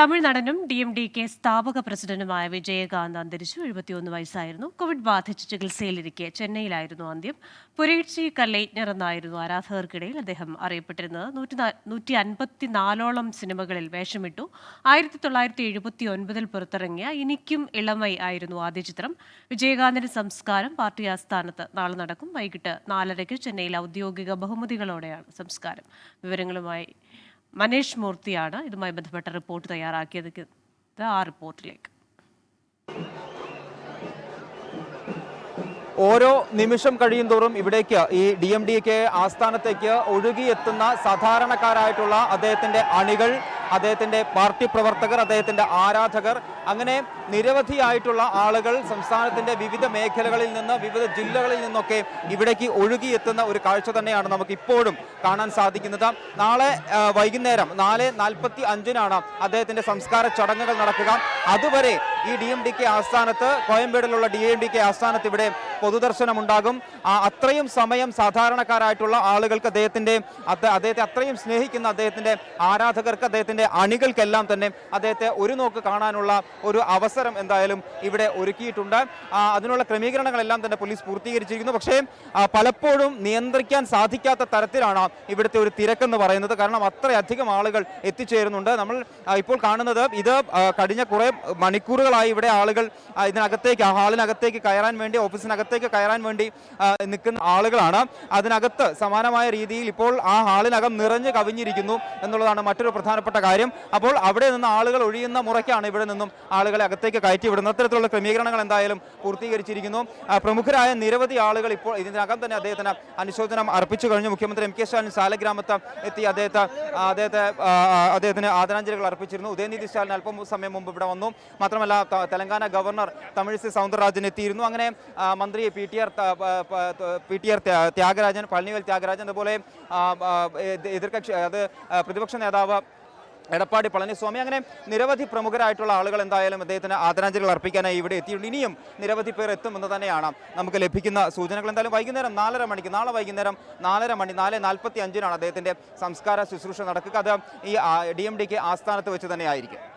തമിഴ് നടനും D M D K സ്ഥാപക പ്രസിഡന്റുമായ വിജയകാന്ത് അന്തരിച്ചു. എഴുപത്തിയൊന്ന് വയസ്സായിരുന്നു. കോവിഡ് ബാധിച്ച് ചികിത്സയിലിരിക്കെ ചെന്നൈയിലായിരുന്നു അന്ത്യം. പുരേഴ്ചി കലൈജ്ഞർ എന്നായിരുന്നു ആരാധകർക്കിടയിൽ അദ്ദേഹം അറിയപ്പെട്ടിരുന്നത്. നൂറ്റി നൂറ്റി അൻപത്തിനാലോളം സിനിമകളിൽ വേഷമിട്ടു. ആയിരത്തി തൊള്ളായിരത്തി എഴുപത്തി ഒൻപതിൽ പുറത്തിറങ്ങിയ ഇനിക്കും ഇളമൈ ആയിരുന്നു ആദ്യ ചിത്രം. വിജയകാന്തിന്റെ സംസ്കാരം പാർട്ടി ആസ്ഥാനത്ത് നാളെ നടക്കും. വൈകിട്ട് നാലരയ്ക്ക് ചെന്നൈയിൽ ഔദ്യോഗിക ബഹുമതികളോടെയാണ് സംസ്കാരം. വിവരങ്ങളുമായി മനേഷ് മൂർത്തിയാണ് ഇതുമായി ബന്ധപ്പെട്ട റിപ്പോർട്ട് തയ്യാറാക്കിയത് ആ റിപ്പോർട്ടിലേക്ക്. ഓരോ നിമിഷം കഴിയും തോറും ഇവിടേക്ക് ഈ ഡി എം ഡി ആസ്ഥാനത്തേക്ക് ഒഴുകിയെത്തുന്ന സാധാരണക്കാരായിട്ടുള്ള അദ്ദേഹത്തിന്റെ അണികൾ അദ്ദേഹത്തിന്റെ പാർട്ടി പ്രവർത്തകർ അദ്ദേഹത്തിന്റെ ആരാധകർ അങ്ങനെ നിരവധിയായിട്ടുള്ള ആളുകൾ സംസ്ഥാനത്തിന്റെ വിവിധ മേഖലകളിൽ നിന്ന് വിവിധ ജില്ലകളിൽ നിന്നൊക്കെ ഇവിടേക്ക് ഒഴുകിയെത്തുന്ന ഒരു കാഴ്ച തന്നെയാണ് നമുക്ക് ഇപ്പോഴും കാണാൻ സാധിക്കുന്നത്. നാളെ വൈകുന്നേരം നാല് നാൽപ്പത്തി അഞ്ചിനാണ് അദ്ദേഹത്തിന്റെ സംസ്കാര ചടങ്ങുകൾ നടക്കുക. അതുവരെ ഈ ഡി എം ഡി കെ ആസ്ഥാനത്ത് കോയമ്പേടിലുള്ള ഡി എം ഡി കെ ആസ്ഥാനത്ത് ഇവിടെ പൊതുദർശനം ഉണ്ടാകും ആ, അത്രയും സമയം സാധാരണക്കാരായിട്ടുള്ള ആളുകൾക്ക് അദ്ദേഹത്തിന്റെ അദ്ദേ- അദ്ദേഹത്തെ അത്രയും സ്നേഹിക്കുന്ന അദ്ദേഹത്തിന്റെ ആരാധകർക്ക് അദ്ദേഹത്തിന്റെ അണികൾക്കെല്ലാം തന്നെ അദ്ദേഹത്തെ ഒരു നോക്ക് കാണാനുള്ള ഒരു അവസരം എന്തായാലും ഇവിടെ ഒരുക്കിയിട്ടുണ്ട്. അതിനുള്ള ക്രമീകരണങ്ങളെല്ലാം തന്നെ പോലീസ് പൂർത്തീകരിച്ചിരിക്കുന്നു. പക്ഷേ പലപ്പോഴും നിയന്ത്രിക്കാൻ സാധിക്കാത്ത തരത്തിലാണ് ഇവിടുത്തെ ഒരു തിരക്കെന്ന് പറയുന്നത്. കാരണം അത്രയധികം ആളുകൾ എത്തിച്ചേരുന്നുണ്ട്. നമ്മൾ ഇപ്പോൾ കാണുന്നത് ഇത് കഴിഞ്ഞ കുറേ കുറെ മണിക്കൂറുകളായി ഇവിടെ ആളുകൾ ഇതിനകത്തേക്ക് ഹാളിനകത്തേക്ക് കയറാൻ വേണ്ടി ഓഫീസിനകത്തേക്ക് കയറാൻ വേണ്ടി നിൽക്കുന്ന ആളുകളാണ്. അതിനകത്ത് സമാനമായ രീതിയിൽ ഇപ്പോൾ ആ ഹാളിനകം നിറഞ്ഞു കവിഞ്ഞിരിക്കുന്നു എന്നുള്ളതാണ് മറ്റൊരു പ്രധാനപ്പെട്ട കാര്യം. അപ്പോൾ അവിടെ നിന്ന് ആളുകൾ ഒഴിയുന്ന മുറയ്ക്കാണ് ഇവിടെ നിന്നും ആളുകളെ അകത്തേക്ക് കയറ്റി വിടുന്നത്. അത്തരത്തിലുള്ള ക്രമീകരണങ്ങൾ എന്തായാലും പൂർത്തീകരിച്ചിരിക്കുന്നു. പ്രമുഖരായ നിരവധി ആളുകൾ ഇപ്പോൾ ഇതിനകം തന്നെ അദ്ദേഹത്തിന് അനുശോചനം അർപ്പിച്ചു കഴിഞ്ഞു. മുഖ്യമന്ത്രി എം കെ സ്റ്റാലിൻ സാലഗ്രാമത്ത് എത്തി അദ്ദേഹത്തെ അദ്ദേഹത്തെ അദ്ദേഹത്തിന് ആദരാഞ്ജലികൾ അർപ്പിച്ചിരുന്നു. ഉദയനിധി സ്റ്റാലിൻ അല്പം സമയം മുമ്പ് ഇവിടെ വന്നു. മാത്രമല്ല തെലങ്കാന ഗവർണർ തമിഴിസൈ സൗന്ദരരാജൻ എത്തിയിരുന്നു. അങ്ങനെ മന്ത്രി പി ടി ആർ പ- ടി ആർ ത്യാ- ത്യാഗരാജൻ പളനിവേൽ ത്യാഗരാജൻ അതുപോലെ എതിർകക്ഷി അത് പ്രതിപക്ഷ നേതാവ് എടപ്പാടി പളനിസ്വാമി. അങ്ങനെ നിരവധി പ്രമുഖരായിട്ടുള്ള ആളുകൾ എന്തായാലും അദ്ദേഹത്തിന് ആദരാഞ്ജലികൾ അർപ്പിക്കാനായി ഇവിടെ എത്തിയിട്ടുണ്ട്. ഇനിയും നിരവധി പേർ എത്തുമെന്ന് തന്നെയാണ് നമുക്ക് ലഭിക്കുന്ന സൂചനകൾ. എന്തായാലും വൈകുന്നേരം നാലര മണിക്ക് നാളെ വൈകുന്നേരം നാലര മണി നാല് നാൽപ്പത്തി അഞ്ചിനാണ് അദ്ദേഹത്തിന്റെ സംസ്കാര ശുശ്രൂഷ നടക്കുക. അത് ഈ ഡി എം ഡിക്ക് ആസ്ഥാനത്ത് വെച്ച് തന്നെ ആയിരിക്കും.